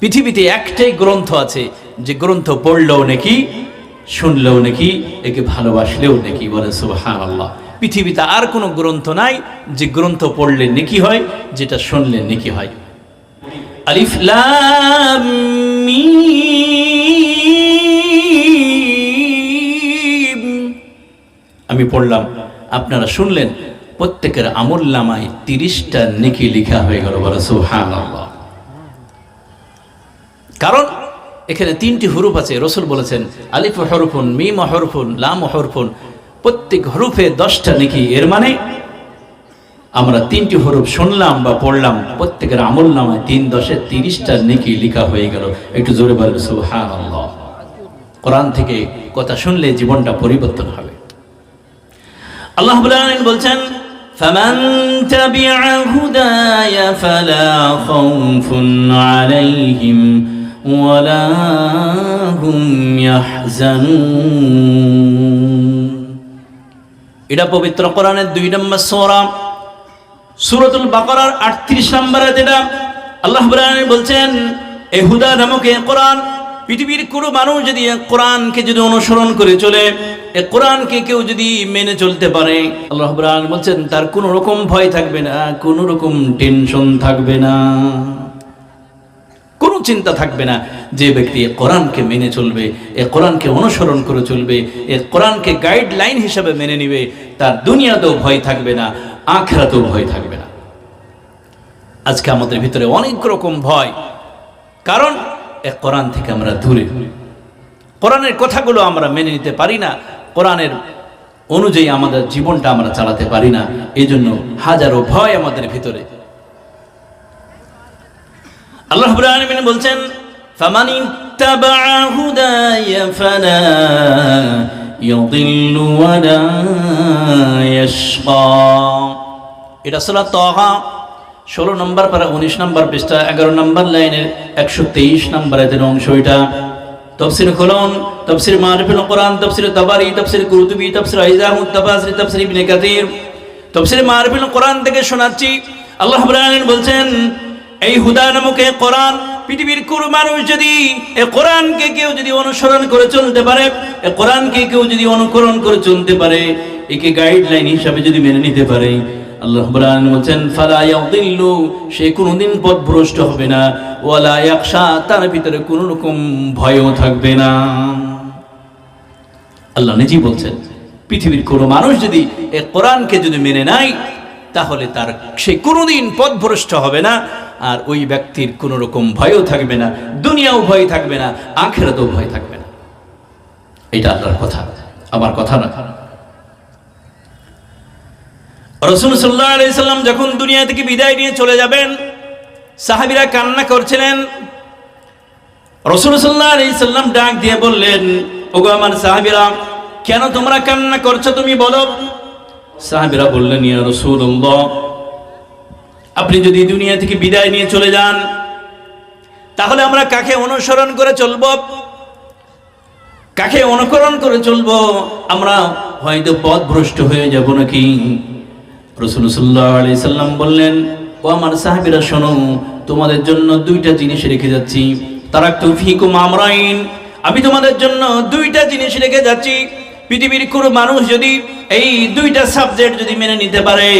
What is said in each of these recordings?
পৃথিবীতে একটাই গ্রন্থ আছে, যে গ্রন্থ পড়লেও নাকি, শুনলেও নাকি, একে ভালোবাসলেও নাকি বলে সুবহান আল্লাহ পৃথিবীতে আর কোনো গ্রন্থ নাই যে গ্রন্থ পড়লে নেকি হয়, যেটা শুনলে নেকি হয়। আমি পড়লাম, আপনারা শুনলেন, প্রত্যেকের আমল নামায় তিরিশটা নেকি লেখা হয়ে গেল বলে সুবহান আল্লাহ কারণ এখানে তিনটি হরুফ আছে রসুল বলেছেন আলিফ হরফুন মিম হরফুন লাম হরফুন প্রত্যেক হরুফে দশটা নেকি এর মানে আমরা তিনটি হরুফ শুনলাম বা পড়লাম প্রত্যেকের আমল নামায় তিন দশে তিরিশটা নেকি লেখা হয়ে গেল একটু জোরে বলবে সুবহান আল্লাহ কোরআন থেকে কথা শুনলে জীবনটা পরিবর্তন হবে আল্লাহ রাব্বুল আলামিন বলছেন فمن تبع هداي فلا خوف عليهم ولا هم يحزنون এটা পবিত্র কোরআনের দুই নম্বর সূরা সূরাতুল বাকারার 38 নম্বর যেটা আল্লাহ রাব্বুল আলামিন বলছেন এই হুদা নামক এই কোরআন পৃথিবীর কোনো মানুষ যদি এই কোরআনকে যদি অনুসরণ করে চলে এই কোরআনকে কেউ যদি মেনে চলতে পারে আল্লাহ রাব্বুল আলামিন বলছেন তার কোনো রকম ভয় থাকবে না কোনো রকম টেনশন থাকবে না কোনো চিন্তা থাকবে না। যে ব্যক্তি এ কোরআনকে মেনে চলবে, এ কোরআনকে অনুসরণ করে চলবে, এ কোরআনকে গাইডলাইন হিসাবে মেনে নিবে, তার দুনিয়াতেও ভয় থাকবে না, আখেরাতেও ভয় থাকবে না। আজকে আমাদের ভিতরে অনেক রকম ভয়। কারণ এ কোরআন থেকে আমরা দূরে। কোরআনের কথাগুলো আমরা মেনে নিতে পারি না। কোরআনের অনুযায়ী আমাদের জীবনটা আমরা চালাতে পারি না। এই জন্য হাজারো ভয় আমাদের ভিতরে। আল্লাহ রাব্বুল বলছেন, ফামান ইত্তাবা এটা সূরা তাহা 16 নম্বর পারা 19 নম্বর পৃষ্ঠা 11 নম্বর লাইনের 123 নম্বর এর অংশ এটা। তফসির খুলুন, তফসির মারিফুল কোরআন, তফসির তাবারি, তফসির কুরতুবি, তফসির আইজামুত তাফাসির তফসির ইবনে কাসির। তফসির মারিফুল কোরআন থেকে শোনাচ্ছি, আল্লাহ রাব্বুল আলামিন বলছেন এই হুদা নামক এই কোরআন, পৃথিবীর কোন মানুষ যদি এ কোরআনকে কেউ যদি অনুসরণ করে চলতে পারে, এ কোরআনকে কেউ যদি অনুকরণ করে চলতে পারে, একে গাইডলাইন হিসাবে যদি মেনে নিতে পারে আল্লাহ নিজেই বলছেন, পৃথিবীর কোনো মানুষ যদি এ কোরআনকে যদি মেনে নেয় তাহলে তার সে কোনোদিন পথভ্রষ্ট হবে না, আর ওই ব্যক্তির কোনো রকম ভয়ও থাকবে না, দুনিয়াও ভয় থাকবে না, আখেরাতেও ভয় থাকবে না। এটা আল্লাহর কথা, আমার কথা না রসুল সাল্লাহ আলাইসাল্লাম যখন দুনিয়া থেকে বিদায় নিয়ে চলে যাবেন, সাহাবিরা কান্না করছিলেন। রসুল সাল্লাহ আলাইসাল্লাম ডাক দিয়ে বললেন, ওগো আমার সাহাবিরা, কেন তোমরা কান্না করছ তুমি বলো? সাহাবিরা বললেন, ইয়া আপনি যদি দুনিয়া থেকে বিদায় নিয়ে চলে যান, তাহলে আমরা কাকে অনুসরণ করে চলব? কাকে অনুকরণ করে চলব? আমরা হয়তো পথ ভ্রষ্ট হয়ে যাব নাকি? রসুল্লাহ আলি সাল্লাম বললেন, ও আমার সাহাবিরা, শোনো, তোমাদের জন্য দুইটা জিনিস রেখে যাচ্ছি। তারা তুফিকুম আমরাইন, আমি তোমাদের জন্য দুইটা জিনিস রেখে যাচ্ছি। পৃথিবীর কোনো মানুষ যদি এই দুইটা সাবজেক্ট যদি মেনে নিতে পারে,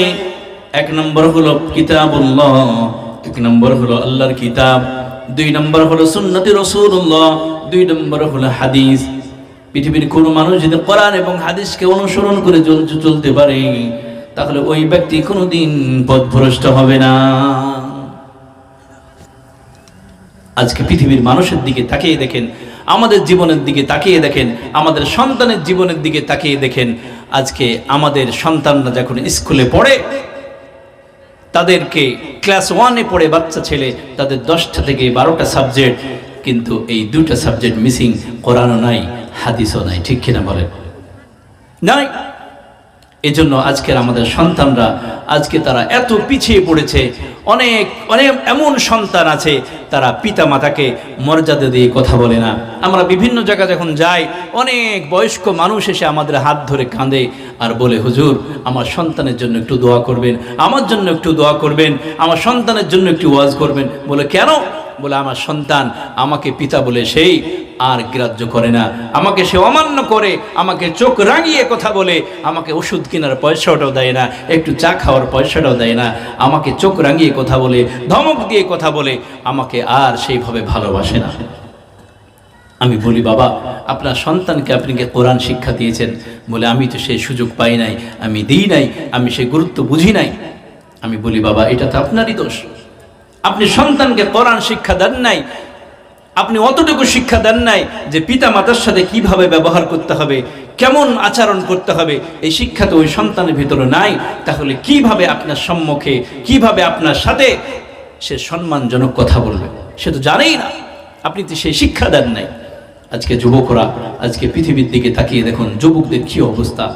এক নম্বর হলো কিতাবুল্লাহ, এক নম্বর হলো আল্লাহর কিতাব, দুই নম্বর হলো সুন্নতি রসুল্লাহ দুই নম্বর হলো হাদিস। পৃথিবীর কোনো মানুষ যদি কোরআন এবং হাদিসকে অনুসরণ করে চলতে পারে, তাহলে ওই ব্যক্তি কোনোদিন পথভ্রষ্ট হবে না। আজকে পৃথিবীর মানুষের দিকে তাকিয়ে দেখেন আমাদের জীবনের দিকে তাকিয়ে দেখেন, আমাদের সন্তানের জীবনের দিকে তাকিয়ে দেখেন। আজকে আমাদের সন্তানরা যখন স্কুলে পড়ে, তাদেরকে ক্লাস ওয়ানে পড়ে বাচ্চা ছেলে, তাদের দশটা থেকে বারোটা সাবজেক্ট, কিন্তু এই দুটা সাবজেক্ট মিসিং করানো নাই, হাদিসও নাই, ঠিক কিনা বলেন? নাই। এজন্য আজকের আমাদের সন্তানরা, আজকে তারা এত পিছিয়ে পড়েছে, অনেক অনেক এমন সন্তান আছে, তারা পিতা মাতাকে মর্যাদা দিয়ে কথা বলে না। আমরা বিভিন্ন জায়গা যখন যাই, অনেক বয়স্ক মানুষ এসে আমাদের হাত ধরে কাঁদে আর বলে, হুজুর, আমার সন্তানের জন্য একটু দোয়া করবেন, আমার জন্য একটু দোয়া করবেন, আমার সন্তানের জন্য একটু ওয়াজ করবেন। বলে, কেন? বলে, আমার সন্তান আমাকে পিতা বলে সেই আর গ্রাহ্য করে না। আমাকে সে অমান্য করে, আমাকে চোখ রাঙিয়ে কথা বলে, আমাকে ওষুধ কেনার পয়সাটাও দেয় না, একটু চা খাওয়ার পয়সাটাও দেয় না। আমাকে চোখ রাঙিয়ে কথা বলে, ধমক দিয়ে কথা বলে, আমাকে আর সেইভাবে ভালোবাসে না। আমি বলি, বাবা, আপনার সন্তানকে আপনি কি কোরআন শিক্ষা দিয়েছেন, বলে আমি তো সেই সুযোগ পাই নাই, আমি দিই নাই, আমি সেই গুরুত্ব বুঝি নাই। আমি বলি, বাবা, এটা তো আপনারই দোষ। আপনি সন্তানকে কোরআন শিক্ষা দেন নাই, আপনি অতটুকু শিক্ষা দেন নাই যে পিতা মাতার সাথে কীভাবে ব্যবহার করতে হবে, কেমন আচরণ করতে হবে, এই শিক্ষা তো ওই সন্তানের ভিতরে নাই, তাহলে কীভাবে আপনার সম্মুখে, কীভাবে আপনার সাথে সে সম্মানজনক কথা বলবে? সে তো জানেই না, আপনি তো সেই শিক্ষা দেন নাই। আজকে যুবকরা, আজকে পৃথিবীর দিকে তাকিয়ে দেখুন, যুবকদের কি অবস্থা?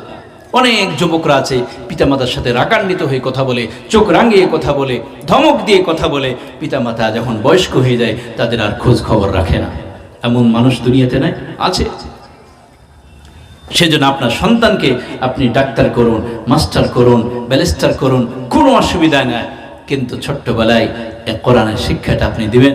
অনেক যুবকরা আছে, পিতামাতার সাথে রাগান্বিত হয়ে কথা বলে, চোখ রাঙিয়ে কথা বলে, ধমক দিয়ে কথা বলে। পিতামাতা যখন বয়স্ক হয়ে যায়, তাদের আর খোঁজ খবর রাখে না। এমন মানুষ দুনিয়াতে নাই, আছে। সেজন্য আপনার সন্তানকে আপনি ডাক্তার করুন, মাস্টার করুন ব্যালিস্টার করুন, কোনো অসুবিধা নাই। কিন্তু ছোট্টবেলায় এ কোরআনের শিক্ষাটা আপনি দিবেন।